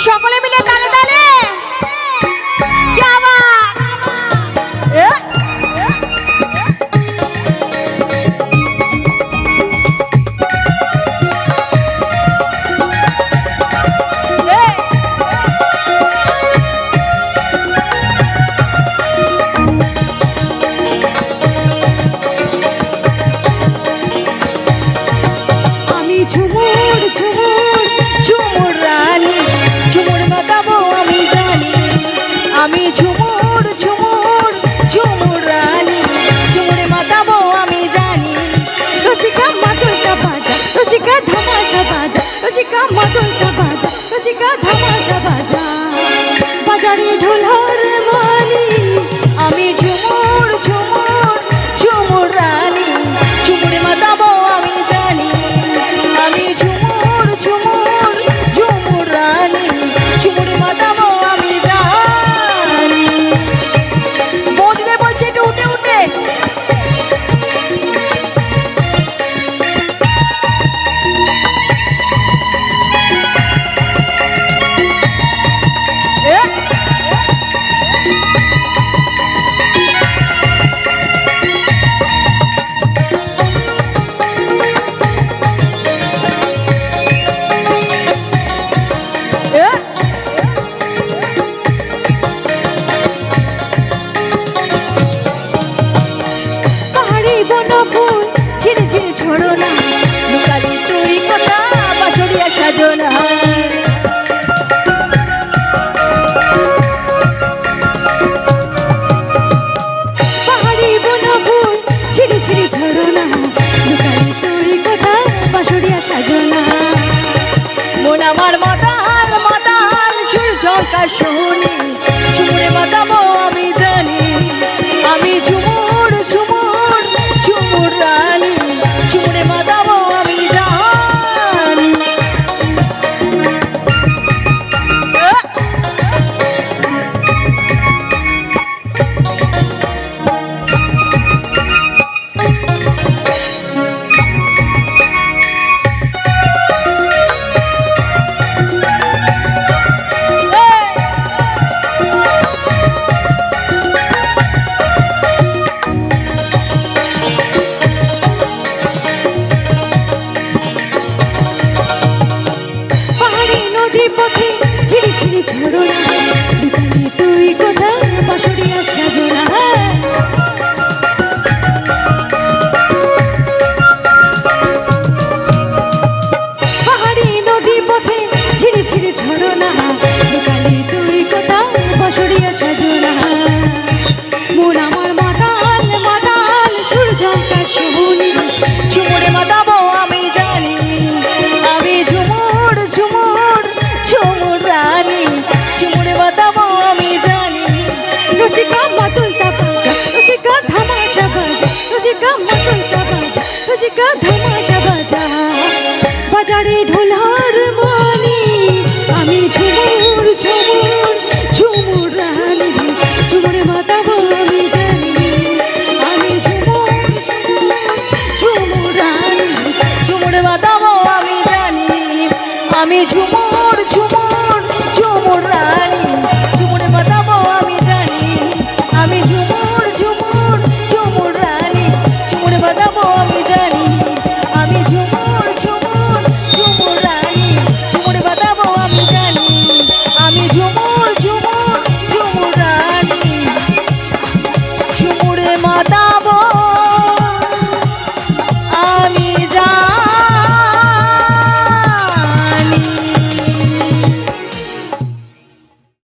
সকলে ঘটনা লুকালি তুই কথা বাসরিয়া সাজনা। পাহাড়ি বনভূল ছিড়ি মাতাল মাতাল সুর ঝলকা শুনি। চুমড়ে